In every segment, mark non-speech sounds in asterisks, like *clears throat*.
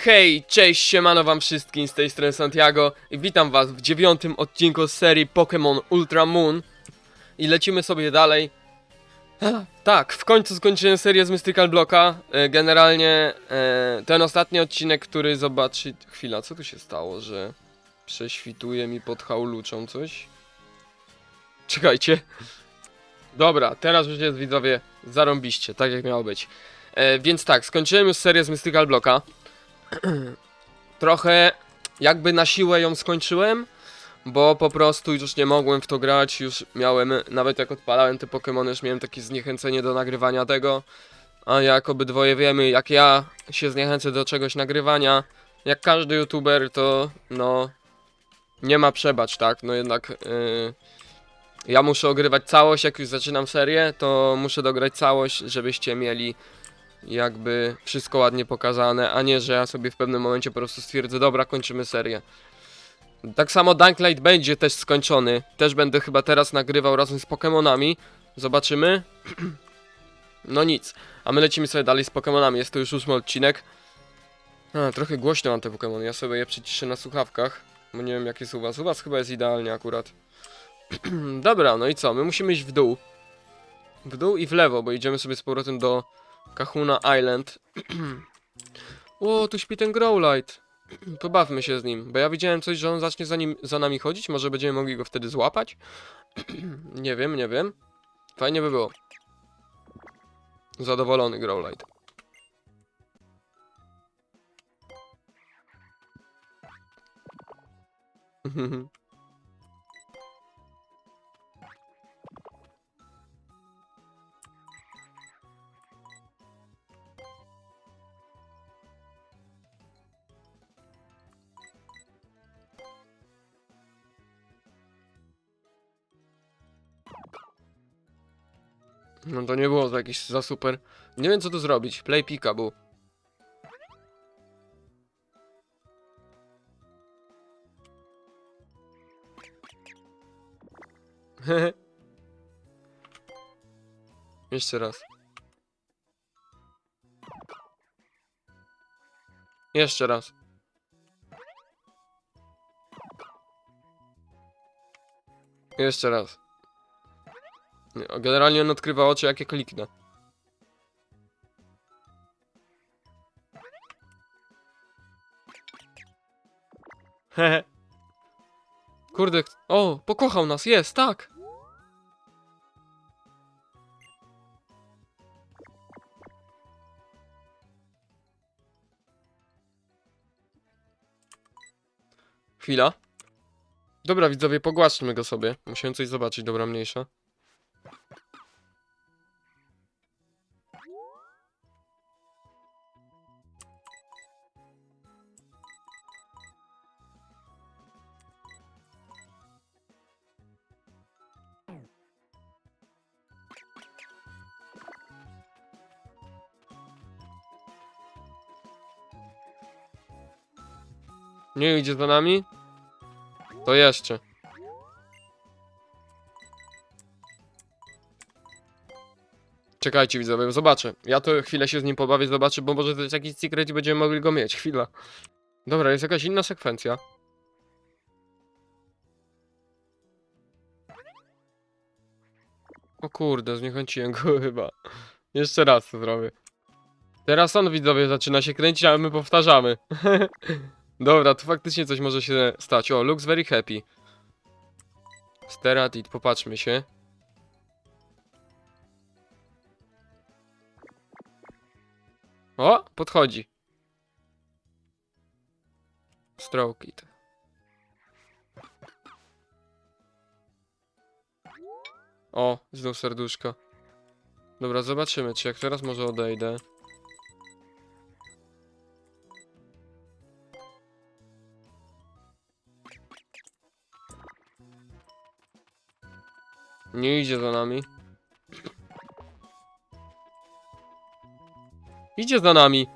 Hej, cześć, siemano wam wszystkim, z tej strony Santiago i witam was w dziewiątym odcinku z serii Pokémon Ultra Moon i lecimy sobie dalej. Tak, w końcu skończyłem serię z Mystical Blocka, E, generalnie e, ten ostatni odcinek, który zobaczy... Chwila, co tu się stało, że prześwituje mi pod hauluczą coś? Czekajcie. Dobra, teraz już jest widzowie zarąbiście, tak jak miało być. E, więc tak, skończyłem już serię z Mystical Blocka. *clears throat* Trochę jakby na siłę ją skończyłem, bo po prostu już nie mogłem w to grać, już miałem, nawet jak odpalałem te Pokémony, już miałem takie zniechęcenie do nagrywania tego, a jak obydwoje wiemy, jak ja się zniechęcę do czegoś nagrywania, jak każdy youtuber, to no, nie ma przebacz, tak, no jednak yy, ja muszę ogrywać całość, jak już zaczynam serię, to muszę dograć całość, żebyście mieli jakby wszystko ładnie pokazane, a nie, że ja sobie w pewnym momencie po prostu stwierdzę, dobra, kończymy serię. Tak samo Dunklight będzie też skończony. Też będę chyba teraz nagrywał razem z Pokémonami. Zobaczymy. *clears throat* No nic. A my lecimy sobie dalej z Pokémonami. Jest to już ósmy odcinek. A, trochę głośno mam te Pokémony. Ja sobie je przyciszę na słuchawkach. Bo nie wiem jak jest u was. U was chyba jest idealnie akurat. *clears throat* Dobra, no i co? My musimy iść w dół. W dół i w lewo, bo idziemy sobie z powrotem do Kahuna Island. *clears throat* o, tu śpi ten Growlite. *clears throat* Pobawmy się z nim, bo ja widziałem coś, że on zacznie za, nim, za nami chodzić, może będziemy mogli go wtedy złapać? *clears throat* nie wiem, nie wiem. Fajnie by było. Zadowolony Growlite. *laughs* No to nie było to jakieś za super. Nie wiem co tu zrobić. Play peekaboo. *laughs* Jeszcze raz. Jeszcze raz. Jeszcze raz. Nie, Generalnie on odkrywa oczy, jak je kliknę. Hehe. Kurde, o, pokochał nas, jest, tak. Chwila. Dobra, widzowie, pogłaszczmy go sobie. Musiałem coś zobaczyć, dobra, mniejsza. Nie idzie za nami? To jeszcze. Czekajcie widzowie, zobaczę. Ja to chwilę się z nim pobawię, zobaczę, bo może to jest jakiś secret i będziemy mogli go mieć. Chwila. Dobra, jest jakaś inna sekwencja. O kurde, zniechęciłem go *laughs* chyba. Jeszcze raz to zrobię. Teraz on widzowie zaczyna się kręcić, ale my powtarzamy. *laughs* Dobra, tu faktycznie coś może się stać. O, looks very happy. Steratit, popatrzmy się. O, podchodzi. Stroke it. O, znów serduszko. Dobra, zobaczymy, czy jak teraz może odejdę. Nie idzie za nami. Idzie za nami.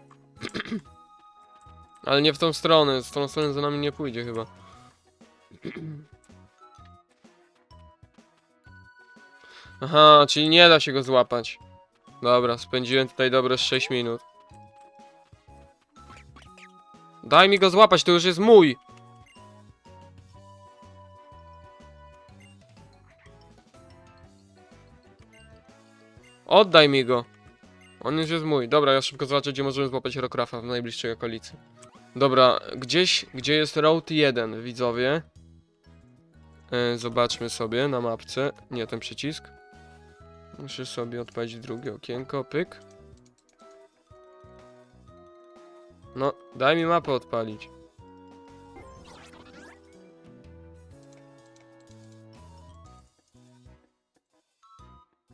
*clears throat* Ale nie w tą stronę. Z tą stronę za nami nie pójdzie chyba. *clears throat* Aha, czyli nie da się go złapać. Dobra, spędziłem tutaj dobre 6 minut. Daj mi go złapać, to już jest mój. Oddaj mi go. On już jest mój. Dobra, ja szybko zobaczę, gdzie możemy złapać Rokrafa w najbliższej okolicy. Dobra, gdzieś, gdzie jest Route 1, widzowie. E, zobaczmy sobie na mapce. Nie, ten przycisk. Muszę sobie odpalić drugie okienko, pyk. No, daj mi mapę odpalić.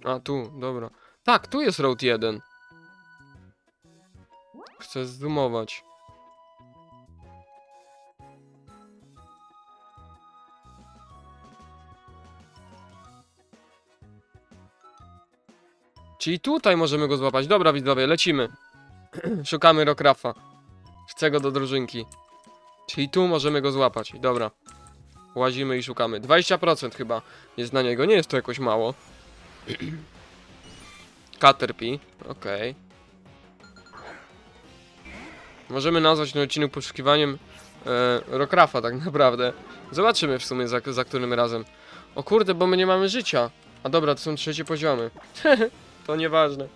A, tu, dobra. Tak, tu jest Route 1. Chcę zoomować. Czyli tutaj możemy go złapać. Dobra, widzowie, lecimy. *clears throat* Szukamy Rokrafa. Chcę go do drużynki. Czyli tu możemy go złapać. Dobra. Łazimy i szukamy. 20% chyba jest na niego. Nie jest to jakoś mało. *clears throat* Caterpie. Okej. Możemy nazwać ten odcinek poszukiwaniem e, Rokrafa tak naprawdę. Zobaczymy w sumie za, za którym razem. O kurde, bo my nie mamy życia. A dobra, to są trzecie poziomy. *laughs* to nieważne.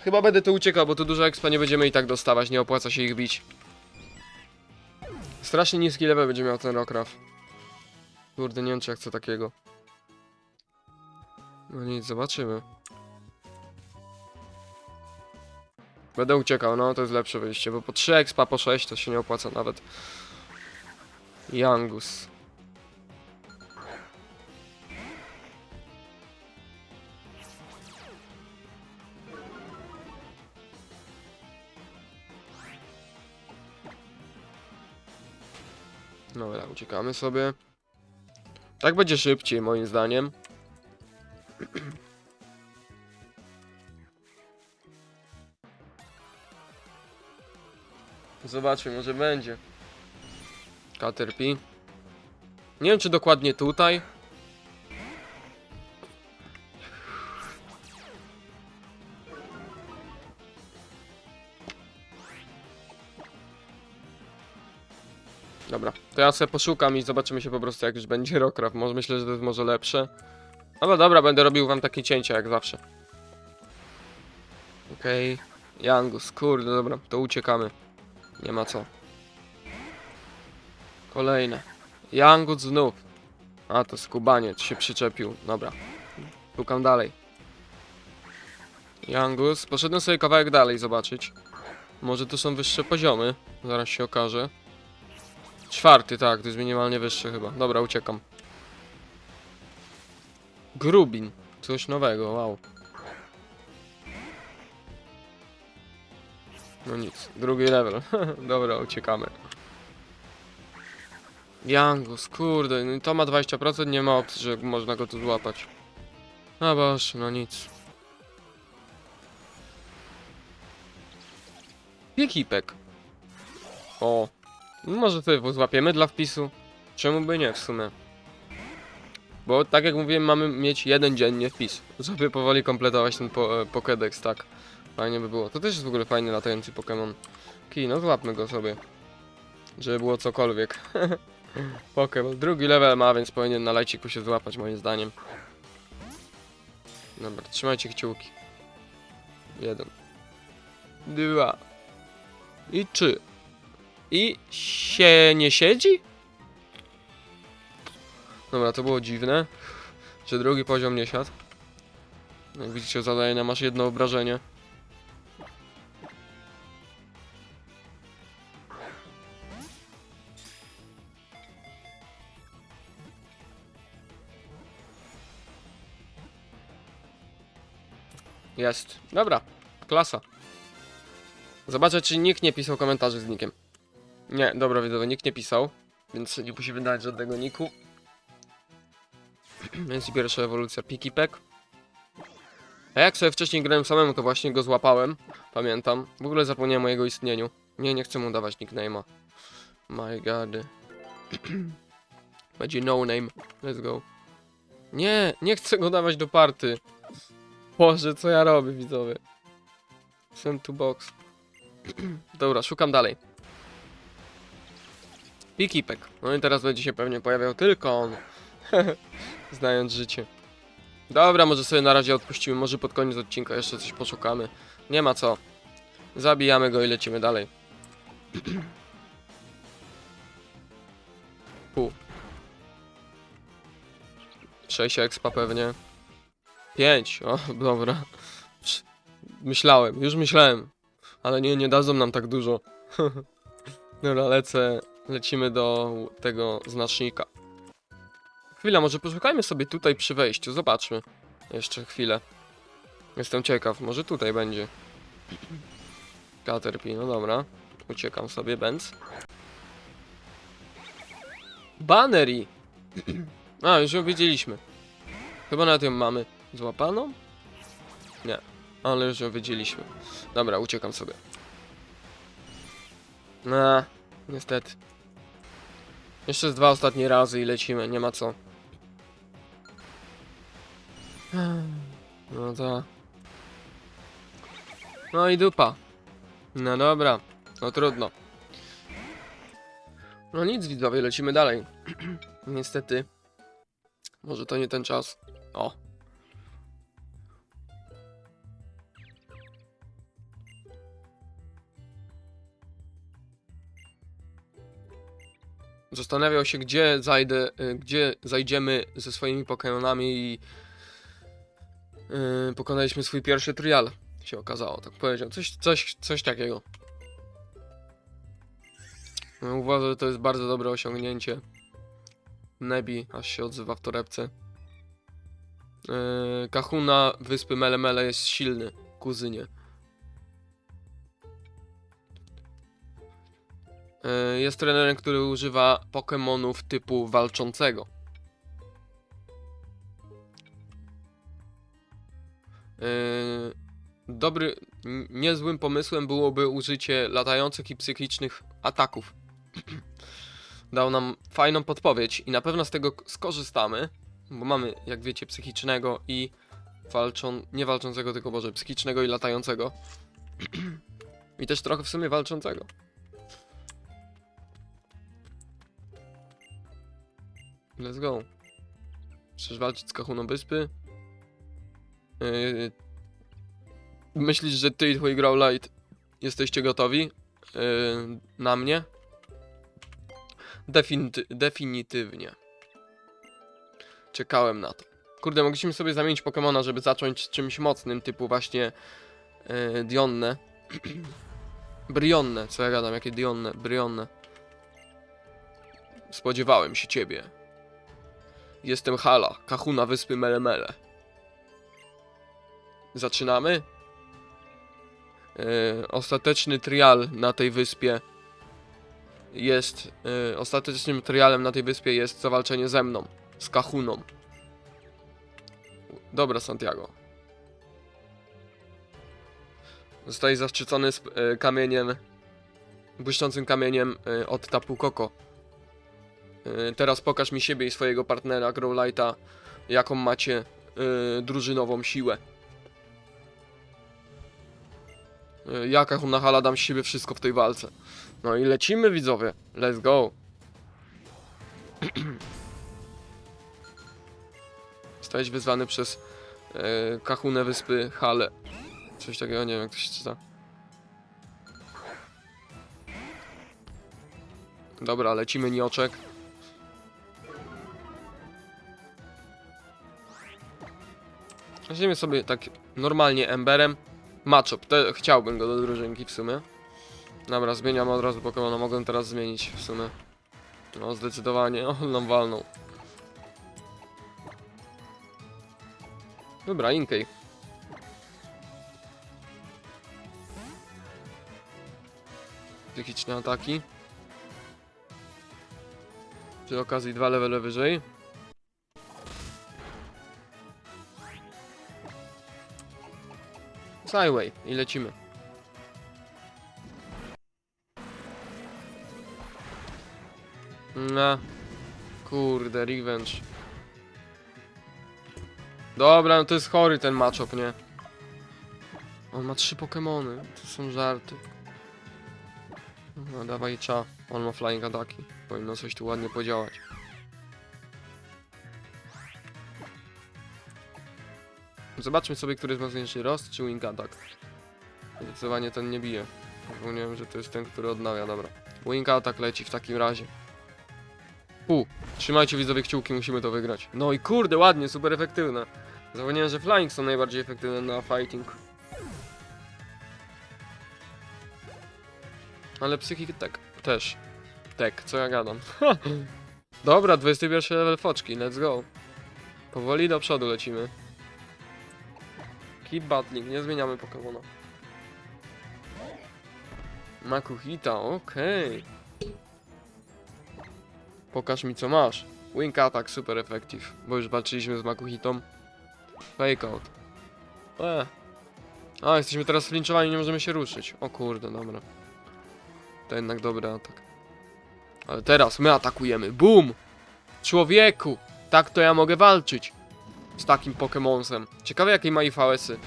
Chyba będę tu uciekał, bo tu dużo expa nie będziemy i tak dostawać, nie opłaca się ich bić. Strasznie niski level będzie miał ten Rokraf. Kurde, nie wiem czy takiego. No nic, zobaczymy. Będę uciekał, no to jest lepsze wyjście, bo po 3 expa po 6 to się nie opłaca nawet. Yangus. Dobra, uciekamy sobie. Tak będzie szybciej, moim zdaniem. *clears throat* Zobaczmy, może będzie. Caterpie. Nie wiem, czy dokładnie tutaj. Dobra, to ja sobie poszukam i zobaczymy się po prostu jak już będzie Rokraft. Może myślę, że to jest może lepsze. Ale dobra, będę robił wam takie cięcia jak zawsze. Okej. Okay. Jangus, kurde, dobra, to uciekamy. Nie ma co. Kolejne. Jangut znów. A, to skubaniec się przyczepił. Dobra. Szukam dalej. Jangus. Poszedłem sobie kawałek dalej zobaczyć. Może tu są wyższe poziomy. Zaraz się okaże. Czwarty, tak, to jest minimalnie wyższy chyba. Dobra, uciekam. Grubin. Coś nowego, wow. No nic, drugi level. *laughs* Dobra, uciekamy. Jangus, kurde, no to ma 20%, nie ma opcji, że można go tu złapać. A boż, no nic. Piekipek. O. No Może sobie złapiemy dla wpisu. Czemu by nie w sumie? Bo tak jak mówiłem, mamy mieć jeden dziennie wpis. Żeby powoli kompletować ten po, e, Pokédex, tak. Fajnie by było. To też jest w ogóle fajny latający Pokémon. Ki, no złapmy go sobie. Żeby było cokolwiek. *laughs* Pokémon. Drugi level ma, więc powinien na lajciku się złapać moim zdaniem. Dobra, trzymajcie kciuki. Jeden. Dwa. I trzy. I się nie siedzi? Dobra, to było dziwne, że drugi poziom nie siadł. Jak widzicie, nam aż jedno obrażenie. Jest. Dobra, klasa. Zobaczę, czy nikt nie pisał komentarzy z nikiem. Nie, dobra, widzowie, nikt nie pisał, więc nie musimy dać żadnego niku. *clears throat* Więc pierwsza ewolucja Pikipek. A jak sobie wcześniej grałem samemu, to właśnie go złapałem. Pamiętam. W ogóle zapomniałem o jego istnieniu. Nie, nie chcę mu dawać nickname'a. My god. *clears throat* Będzie no name. Let's go. Nie, nie chcę go dawać do party. Boże, co ja robię, widzowie. Send to box. Dobra, szukam dalej. Pikipek. No i teraz będzie się pewnie pojawiał tylko on. *laughs* Znając życie. Dobra, może sobie na razie odpuścimy. Może pod koniec odcinka jeszcze coś poszukamy. Nie ma co. Zabijamy go i lecimy dalej. *clears throat* Pół. 6 expa pewnie. 5. O, dobra. Myślałem, już myślałem. Ale nie, nie dadzą nam tak dużo. *laughs* Dobra, lecę. Lecimy do tego znacznika. Chwila, może poszukajmy sobie tutaj przy wejściu. Zobaczmy. Jeszcze chwilę. Jestem ciekaw, może tutaj będzie. Caterpie, no dobra. Uciekam sobie, Benz. Bannery! *clears throat* A, już ją wiedzieliśmy. Chyba nawet ją mamy złapaną? Nie, ale już ją wiedzieliśmy. Dobra, uciekam sobie. No, niestety. Jeszcze z dwa ostatnie razy i lecimy, nie ma co. No to. No i dupa. No dobra, no trudno. No nic widzowie, lecimy dalej. *clears throat* Niestety. Może to nie ten czas. O. Zastanawiał się, gdzie zajdę, y, gdzie zajdziemy ze swoimi Pokémonami i yy, pokonaliśmy swój pierwszy trial. Się okazało, tak powiedział. Coś, coś, coś takiego. No, uważam, że to jest bardzo dobre osiągnięcie. Nebi aż się odzywa w torebce. Yy, Kahuna wyspy Melemele jest silny, kuzynie. Jest trenerem, który używa Pokemonów typu walczącego. Yy, dobry, niezłym pomysłem byłoby użycie latających i psychicznych ataków. *clears throat* Dał nam fajną podpowiedź i na pewno z tego skorzystamy, bo mamy, jak wiecie, psychicznego i walczą, nie walczącego, tylko może psychicznego i latającego. *clears throat* I też trochę w sumie walczącego. Let's go. Chcesz walczyć z Kahuną Wyspy? Yy, myślisz, że ty i twój Growlite jesteście gotowi? Yy, na mnie? Definity definitywnie. Czekałem na to. Kurde, mogliśmy sobie zamienić Pokemona, żeby zacząć czymś mocnym, typu właśnie yy, Dionne. *clears throat* Brionne, co ja gadam, jakie Dionne, Brionne. Spodziewałem się ciebie. Jestem Hala, Kahuna wyspy Melemele. Zaczynamy? Yy, ostateczny trial na tej wyspie jest. Yy, ostatecznym trialem na tej wyspie jest zawalczenie ze mną, z Kahuną. Dobra, Santiago. Zostaje zaszczycony z yy, kamieniem. Błyszczącym kamieniem od Tapu Koko. Yy, teraz pokaż mi siebie i swojego partnera Growlite'a, jaką macie yy, drużynową siłę. Y, Jaka Hunahala dam z siebie wszystko w tej walce. No i lecimy widzowie. Let's go. *clears throat* Zostałeś wyzwany przez e, Kahunę wyspy Hale. Coś takiego, nie wiem jak to się czyta. Dobra, lecimy nioczek. Weźmiemy sobie tak normalnie Emberem. Matchup, te, chciałbym go do drużynki w sumie. Dobra, zmieniam od razu Pokemona, mogę teraz zmienić w sumie. No, zdecydowanie, *laughs* on nam walnął. Dobra, Inkej. Psychiczne ataki. Przy okazji dwa levele wyżej. Skyway i lecimy. No. Kurde, revenge. Dobra, no to jest chory ten matchup, nie? On ma trzy Pokemony. To są żarty. No dawaj cza. On ma flying ataki. Powinno coś tu ładnie podziałać. Zobaczmy sobie, który jest mocniejszy. Rost czy wing attack. Zdecydowanie ten nie bije. Zapomniałem, że to jest ten, który odnawia. Dobra. Wing attack leci w takim razie. Pu. Trzymajcie widzowie kciuki, musimy to wygrać. No i kurde, ładnie, super efektywne. Zapomniałem, że flying są najbardziej efektywne na fighting. Ale psychik tak też. Tak, co ja gadam. *laughs* Dobra, 21 level foczki, let's go. Powoli do przodu lecimy. Keep battling, nie zmieniamy Pokemona. Makuhita, okej. Pokaż mi co masz. Wing attack, super effective. Bo już walczyliśmy z Makuhitą. Fake out. E. A, jesteśmy teraz flinchowani, nie możemy się ruszyć. O kurde, dobra. To jednak dobry atak. Ale teraz my atakujemy. Boom! Człowieku! Tak to ja mogę walczyć. Z takim Pokemonsem. Ciekawe jakiej ma IVS-y.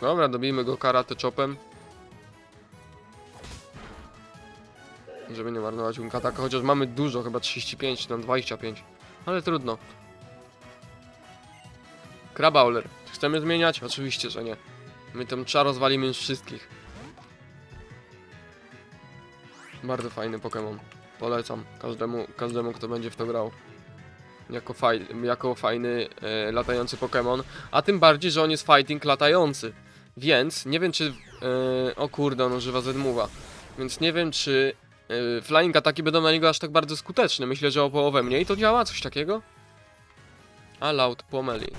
Dobra, dobijmy go karate chopem. Żeby nie marnować wing ataka, chociaż mamy dużo, chyba 35 czy tam 25. Ale trudno. Krabauler. Chcemy zmieniać? Oczywiście, że nie. My tam cza rozwalimy już wszystkich. Bardzo fajny Pokémon. Polecam każdemu, każdemu, kto będzie w to grał. Jako, faj, jako fajny e, latający Pokémon. A tym bardziej, że on jest fighting latający. Więc nie wiem czy... E, o kurde, on używa Z-Move'a. Więc nie wiem czy e, flying ataki będą na niego aż tak bardzo skuteczne. Myślę, że o połowę mniej to działa, coś takiego. Allowed Pommeling.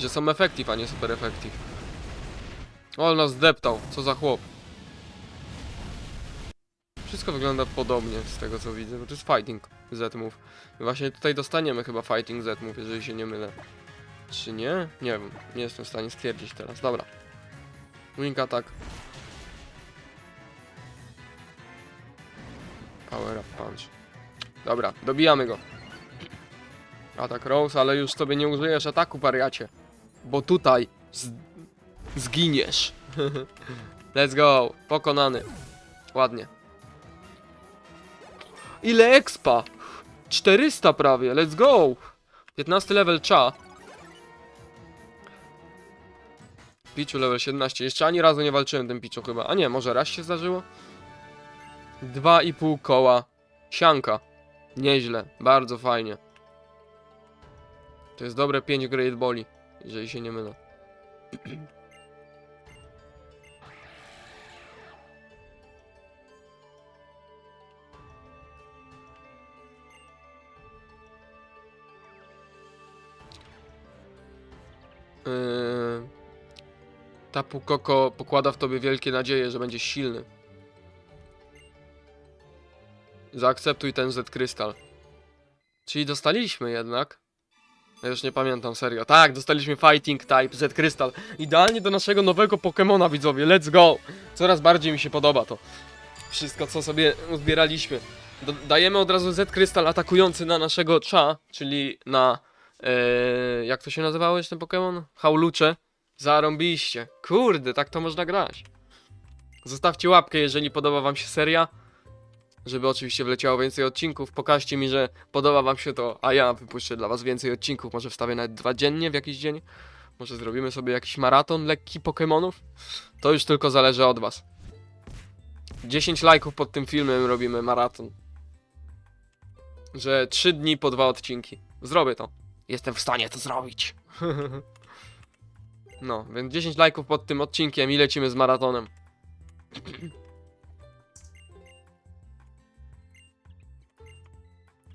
Że są effective, a nie super effective. O, nas zdeptał. Co za chłop. Wszystko wygląda podobnie z tego co widzę, bo to jest fighting Z-move. Właśnie tutaj dostaniemy chyba fighting Z-move, jeżeli się nie mylę. Czy nie? Nie wiem. Nie jestem w stanie stwierdzić teraz. Dobra. Wing attack. Power up punch. Dobra, dobijamy go. Atak Rose, ale już sobie nie użyjesz ataku, wariacie. Bo tutaj z... zginiesz. *laughs* Let's go. Pokonany. Ładnie. Ile expa? 400 prawie. Let's go. 15 level cza. Picchu level 17. Jeszcze ani razu nie walczyłem tym Picchu chyba. A nie, może raz się zdarzyło? 2,5 koła. Sianka. Nieźle. Bardzo fajnie. To jest dobre 5 Great Boli, jeżeli się nie mylę. *clears throat* Tapu Koko pokłada w tobie wielkie nadzieje, że będziesz silny. Zaakceptuj ten Z krystal. Czyli dostaliśmy jednak. Ja już nie pamiętam, serio. Tak, dostaliśmy Fighting Type Z Krystal. Idealnie do naszego nowego Pokemona, widzowie. Let's go! Coraz bardziej mi się podoba to. Wszystko, co sobie uzbieraliśmy. Dajemy od razu Z Krystal atakujący na naszego Cha, czyli na... E, jak to się nazywało jeszcze ten Pokémon? Haulucze. Zarąbiście. Kurde, tak to można grać. Zostawcie łapkę, jeżeli podoba wam się seria. Żeby oczywiście wleciało więcej odcinków. Pokażcie mi, że podoba wam się to, a ja wypuszczę dla was więcej odcinków. Może wstawię nawet dwa dziennie w jakiś dzień. Może zrobimy sobie jakiś maraton lekki Pokémonów. To już tylko zależy od was. 10 lajków pod tym filmem robimy maraton. Że 3 dni po dwa odcinki. Zrobię to. Jestem w stanie to zrobić. *laughs* No, więc 10 lajków pod tym odcinkiem i lecimy z maratonem. *clears throat*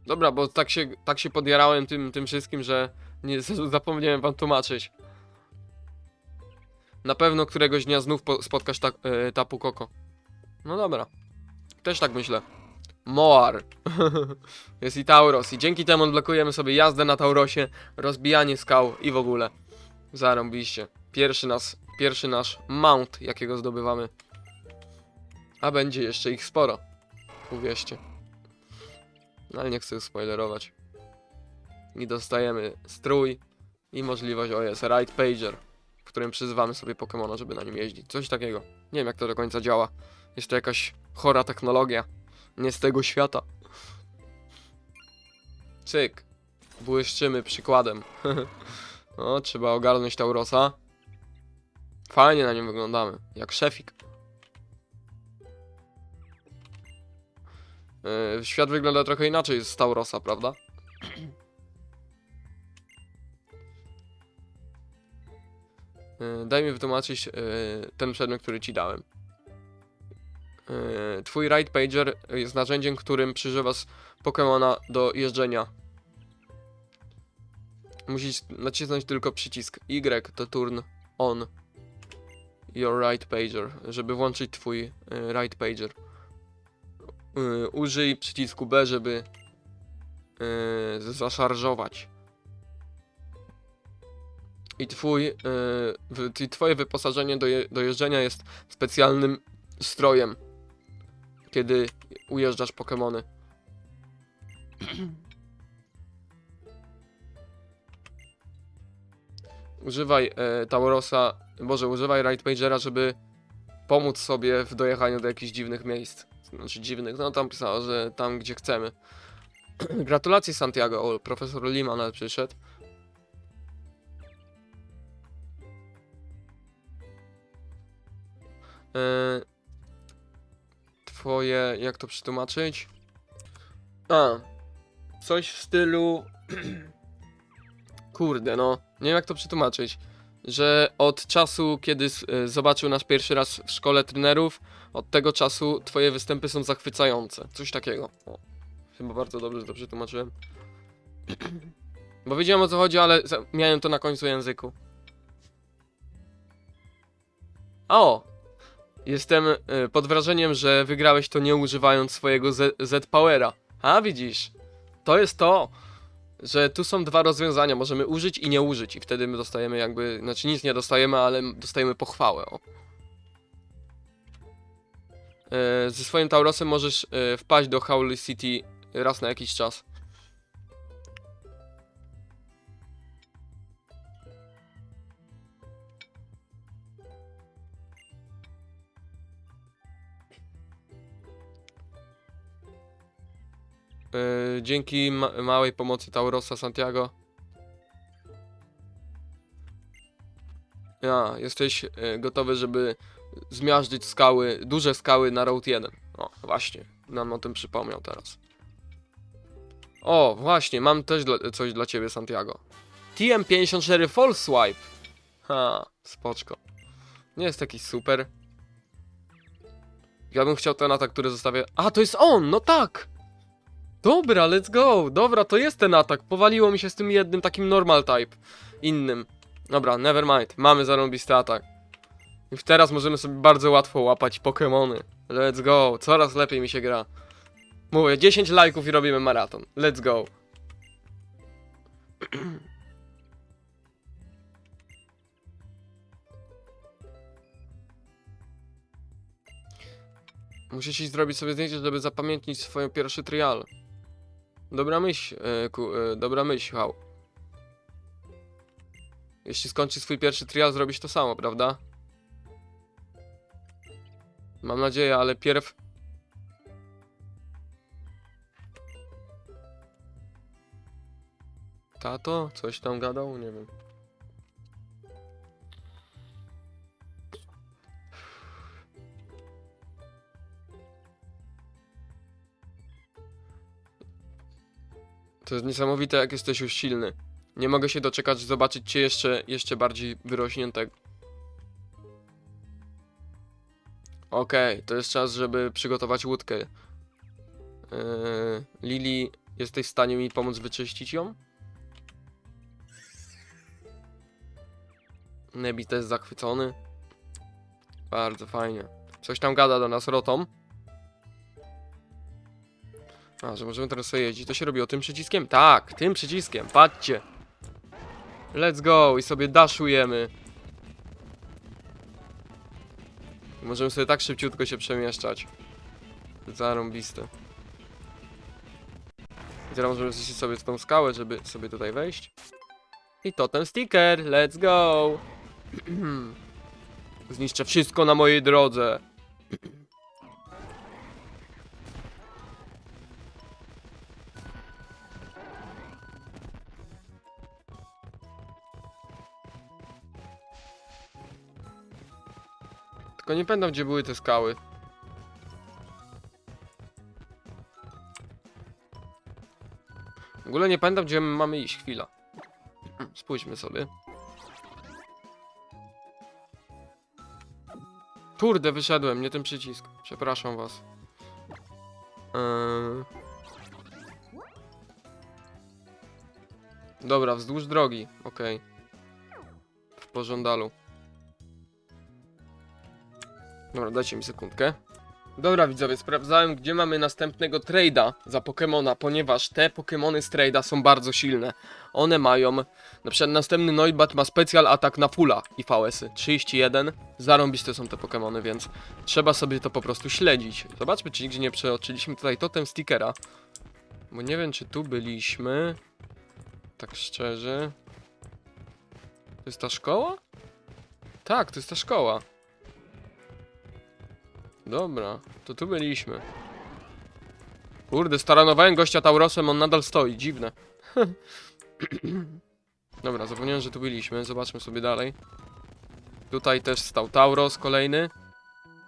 Dobra, bo tak się, tak się podjarałem tym, tym wszystkim, że nie zapomniałem wam tłumaczyć. Na pewno któregoś dnia znów po, spotkasz ta, e, Tapu Koko. No dobra. Też tak myślę. Moar. *laughs* Jest i Tauros. I dzięki temu odblokujemy sobie jazdę na Taurosie, rozbijanie skał i w ogóle. Zarąbiście. Pierwszy nas, pierwszy nasz mount, jakiego zdobywamy. A będzie jeszcze ich sporo. Uwierzcie. No ale nie chcę spoilerować. I dostajemy strój i możliwość, o jest, Ride Pager, w którym przyzywamy sobie Pokemona, żeby na nim jeździć. Coś takiego. Nie wiem jak to do końca działa. Jest to jakaś chora technologia. Nie z tego świata. Cyk. Błyszczymy przykładem. *laughs* no, trzeba ogarnąć Taurosa. Fajnie na nim wyglądamy. Jak szefik. Yy, świat wygląda trochę inaczej z Taurosa, prawda? *clears throat* Yy, Daj mi wytłumaczyć yy, ten przedmiot, który ci dałem. Yy, Twój Ride Pager jest narzędziem, którym przyżywasz Pokemona do jeżdżenia. Musisz nacisnąć tylko przycisk Y to turn on your Ride Pager, żeby włączyć twój yy, Ride Pager. Yy, Użyj przycisku B, żeby zaszarżować. I twój, i twoje wyposażenie do, je, do jeżdżenia jest specjalnym strojem, kiedy ujeżdżasz Pokemony. *clears throat* Używaj e, Taurosa, Boże, używaj Ride Pagera, żeby pomóc sobie w dojechaniu do jakichś dziwnych miejsc. Znaczy dziwnych, no tam pisało, że tam gdzie chcemy. *clears throat* Gratulacje Santiago, o, profesor Lima nawet przyszedł. E, twoje, jak to przetłumaczyć? A, coś w stylu... *clears throat* Kurde, no, nie wiem jak to przetłumaczyć. Że od czasu, kiedy e, zobaczył nas pierwszy raz w szkole trenerów, od tego czasu twoje występy są zachwycające. Coś takiego. O, chyba bardzo dobrze to przetłumaczyłem. *clears throat* Bo wiedziałem o co chodzi, ale miałem to na końcu języku. O! Jestem e, pod wrażeniem, że wygrałeś to nie używając swojego Z-Powera. A widzisz, to jest to, że tu są dwa rozwiązania. Możemy użyć i nie użyć, i wtedy my dostajemy jakby. Znaczy nic nie dostajemy, ale dostajemy pochwałę. O. E, ze swoim Taurosem możesz e, wpaść do Howley City raz na jakiś czas. E, dzięki ma małej pomocy Taurosa Santiago. Ja, jesteś e, gotowy, żeby zmiażdżyć skały, duże skały na Road 1. O, właśnie, nam o tym przypomniał teraz. O, właśnie, mam też dla, coś dla ciebie, Santiago. TM54 Fall Swipe. Ha, spoczko. Nie jest taki super. Ja bym chciał ten atak, który zostawię. A, to jest on! No tak! Dobra, let's go! Dobra, to jest ten atak. Powaliło mi się z tym jednym takim normal type. Innym. Dobra, never mind. Mamy zarąbisty atak. I teraz możemy sobie bardzo łatwo łapać Pokémony. Let's go. Coraz lepiej mi się gra. Mówię, 10 lajków i robimy maraton. Let's go. *clears throat* Musisz iść zrobić sobie zdjęcie, żeby zapamiętnić swoją pierwszy trial. Dobra myśl, e, ku, e, dobra myśl, Hał. Jeśli skończy swój pierwszy trial, zrobisz to samo, prawda? Mam nadzieję, ale pierw... Tato? Coś tam gadał? Nie wiem. To jest niesamowite, jak jesteś już silny. Nie mogę się doczekać zobaczyć cię jeszcze, jeszcze bardziej wyrośniętego. Okej, to jest czas, żeby przygotować łódkę. Yy, Lili, jesteś w stanie mi pomóc wyczyścić ją? Nebi też zachwycony. Bardzo fajnie. Coś tam gada do nas Rotom. A, że możemy teraz sobie jeździć. To się robiło tym przyciskiem? Tak, tym przyciskiem. Patrzcie. Let's go i sobie daszujemy. Możemy sobie tak szybciutko się przemieszczać. Zarąbiste. I teraz możemy zniszczyć sobie tą skałę, żeby sobie tutaj wejść. I to ten sticker, let's go! *clears throat* Zniszczę wszystko na mojej drodze. *clears throat* Tylko nie pamiętam gdzie były te skały. W ogóle nie pamiętam gdzie mamy iść, chwila. Spójrzmy sobie. Kurde, wyszedłem, nie ten przycisk. Przepraszam was. Eee... Dobra, wzdłuż drogi, okej. W pożądalu. Dobra, dajcie mi sekundkę. Dobra widzowie, sprawdzałem gdzie mamy następnego trade'a za Pokemona, ponieważ te Pokemony z trade'a są bardzo silne. One mają, na przykład następny Noibat ma specjal atak na fulla i VS-y, 31. Zarąbiste są te Pokemony, więc trzeba sobie to po prostu śledzić. Zobaczmy czy nigdzie nie przeoczyliśmy tutaj totem stickera. Bo nie wiem czy tu byliśmy. Tak szczerze. To jest ta szkoła? Tak, to jest ta szkoła. Dobra, to tu byliśmy. Kurde, staranowałem gościa Taurosem, on nadal stoi, dziwne. *clears throat* Dobra, zapomniałem, że tu byliśmy, zobaczmy sobie dalej. Tutaj też stał Tauros kolejny,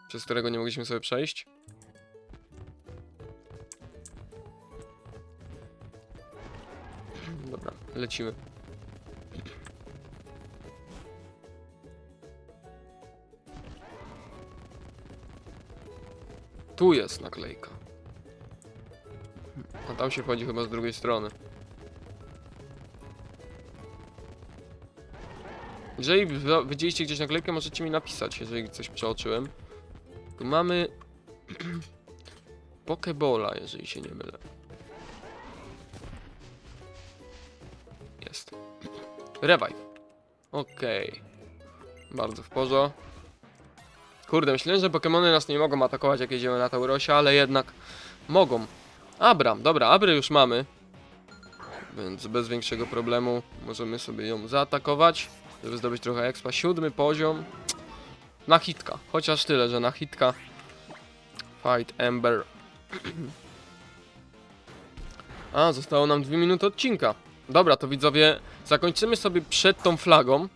przez którego nie mogliśmy sobie przejść. Dobra, lecimy. Tu jest naklejka. A tam się wchodzi chyba z drugiej strony. Jeżeli widzieliście gdzieś naklejkę, możecie mi napisać, jeżeli coś przeoczyłem. Tu mamy *clears throat* Pokebola, jeżeli się nie mylę. Jest. *clears throat* Revive. Okej. Bardzo w porządku. Kurde, myślałem, że Pokemony nas nie mogą atakować jak jedziemy na Taurosie, ale jednak mogą. Abram, dobra, Abry już mamy. Więc bez większego problemu możemy sobie ją zaatakować, żeby zdobyć trochę expa. Siódmy poziom. Na hitka, chociaż tyle, że na hitka. Fight Ember. *clears throat* A, zostało nam dwie minuty odcinka. Dobra, to widzowie, zakończymy sobie przed tą flagą.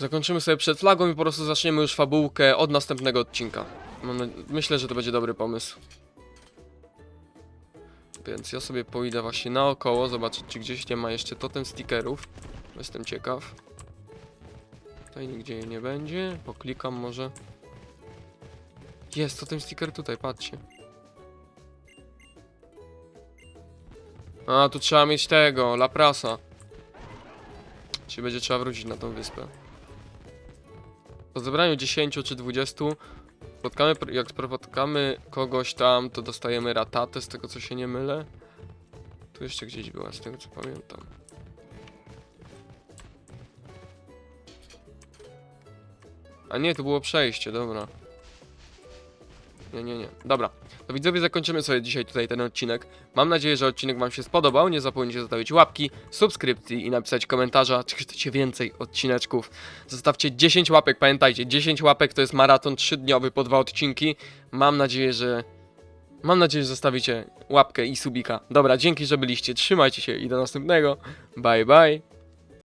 Zakończymy sobie przed flagą i po prostu zaczniemy już fabułkę od następnego odcinka. Myślę, że to będzie dobry pomysł. Więc ja sobie pójdę właśnie naokoło, zobaczyć czy gdzieś nie ma jeszcze totem stickerów. Jestem ciekaw. Tutaj nigdzie jej nie będzie. Poklikam może. Jest totem sticker tutaj, patrzcie. A, tu trzeba mieć tego, Laprasa. Czyli będzie trzeba wrócić na tą wyspę. Po zebraniu 10 czy 20 spotkamy, jak spotkamy kogoś tam, to dostajemy ratatę, z tego co się nie mylę. Tu jeszcze gdzieś była, z tego co pamiętam. A nie, to było przejście, dobra. Nie, nie, nie. Dobra. To widzowie, zakończymy sobie dzisiaj tutaj ten odcinek. Mam nadzieję, że odcinek Wam się spodobał. Nie zapomnijcie zostawić łapki, subskrypcji i napisać komentarza, czy chcecie więcej odcineczków. Zostawcie 10 łapek, pamiętajcie, 10 łapek to jest maraton 3-dniowy po dwa odcinki. Mam nadzieję, że... Mam nadzieję, że zostawicie łapkę i subika. Dobra, dzięki, że byliście. Trzymajcie się i do następnego. Bye, bye.